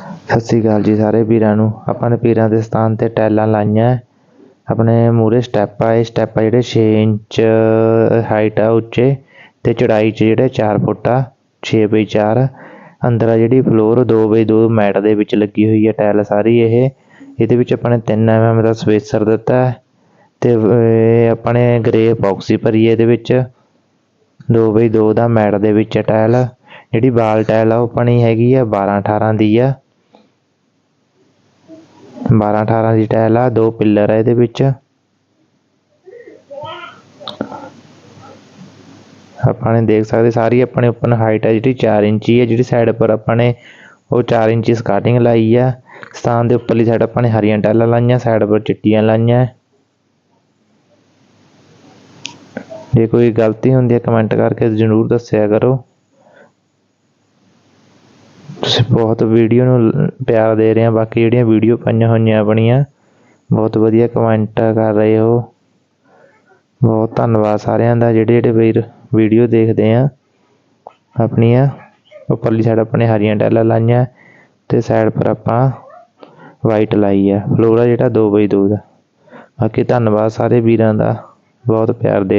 ਸਤਿ ਸ਼੍ਰੀ ਅਕਾਲ ਜੀ ਸਾਰੇ ਪੀਰਾਂ ਨੂੰ। ਆਪਾਂ ਨੇ ਪੀਰਾਂ ਦੇ ਸਥਾਨ ਤੇ ਟੈਲਾਂ ਲਾਈਆਂ। ਆਪਣੇ ਮੂਰੇ ਸਟੈਪ ਆ। ਇਹ ਸਟੈਪ ਆ ਜਿਹੜੇ 6 ਇੰਚ ਹਾਈਟ ਆ ਉੱਚੇ ਤੇ ਚੜਾਈ 'ਚ ਜਿਹੜੇ 4 ਫੁੱਟ ਆ 6 ਬਾਈ 4 ਅੰਦਰ ਆ ਜਿਹੜੀ ਫਲੋਰ 2 ਬਾਈ 2 ਮੈਟ ਦੇ ਵਿੱਚ ਲੱਗੀ ਹੋਈ ਹੈ ਟਾਇਲ ਸਾਰੀ ਇਹ। ਇਹਦੇ ਵਿੱਚ ਆਪਾਂ ਨੇ 3 ਐਮਐਮ ਦਾ ਸਪੇਸਰ ਦਿੱਤਾ ਹੈ ਤੇ ਇਹ ਆਪਾਂ ਨੇ ਗ੍ਰੇ ਬਾਕਸੀ ਭਰੀ ਹੈ ਇਹਦੇ ਵਿੱਚ। 2 ਬਾਈ 2 ਦਾ ਮੈਟ ਦੇ ਵਿੱਚ ਹੈ ਟੈਲ ਜਿਹੜੀ ਵਾਲ ਟਾਇਲ ਆ ਉਹ ਆਪਣੀ ਹੈਗੀ ਆ 12 18 ਦੀ ਆ। 12 18 ਦੀ ਟਾਇਲ ਆ, ਦੋ ਪਿੱਲਰ ਆ ਇਹਦੇ ਵਿੱਚ। ਆਪਾਂ ਨੇ ਦੇਖ ਸਕਦੇ, ਸਾਰੀ ਆਪਣੇ ਓਪਨ ਹਾਈਟ ਹੈ ਜਿਹੜੀ 4 ਇੰਚੀ ਹੈ ਜਿਹੜੀ ਸਾਈਡ ਪਰ ਆਪਾਂ ਨੇ ਉਹ 4 ਇੰਚੀ ਸਕਾਟਿੰਗ ਲਾਈ ਆ। ਸਥਾਨ ਦੇ ਉੱਪਰਲੀ ਸਾਈਡ ਆਪਾਂ ਨੇ ਹਰੀਆਂ ਟਾਈਲਾਂ ਲਾਈਆਂ ਸਾਈਡ ਪਰ ਚਿੱਟੀਆਂ ਲਾਈਆਂ। ਜੇ ਕੋਈ ਗਲਤੀ ਹੁੰਦੀ ਹੈ ਕਮੈਂਟ ਕਰਕੇ ਜ਼ਰੂਰ ਦੱਸਿਆ ਕਰੋ। ਬਹੁਤ ਵੀਡੀਓ ਨੂੰ ਪਿਆਰ ਦੇ ਰਹੇ ਹਾਂ। ਬਾਕੀ ਜਿਹੜੀਆਂ ਵੀਡੀਓ ਪਾਈਆਂ ਹੋਈਆਂ ਆਪਣੀਆਂ, ਬਹੁਤ ਵਧੀਆ ਕਮੈਂਟ ਕਰ ਰਹੇ ਹੋ। ਬਹੁਤ ਧੰਨਵਾਦ ਸਾਰਿਆਂ ਦਾ, ਜਿਹੜੇ ਜਿਹੜੇ ਵੀਰ ਵੀਡੀਓ ਦੇਖਦੇ ਆ, ਆਪਣੀਆਂ। ਉੱਪਰਲੀ ਸਾਈਡ ਆਪਣੇ ਹਰੀਆਂ ਟੈਲਾਂ ਲਾਈਆਂ ਤੇ ਸਾਈਡ ਪਰ ਆਪਾਂ ਵਾਈਟ ਲਾਈ ਆ। ਫਲੋਰਾ ਜਿਹੜਾ 2 ਬਾਈ 2 ਦਾ। ਬਾਕੀ ਧੰਨਵਾਦ ਸਾਰੇ ਵੀਰਾਂ ਦਾ, ਬਹੁਤ ਪਿਆਰ ਦੇ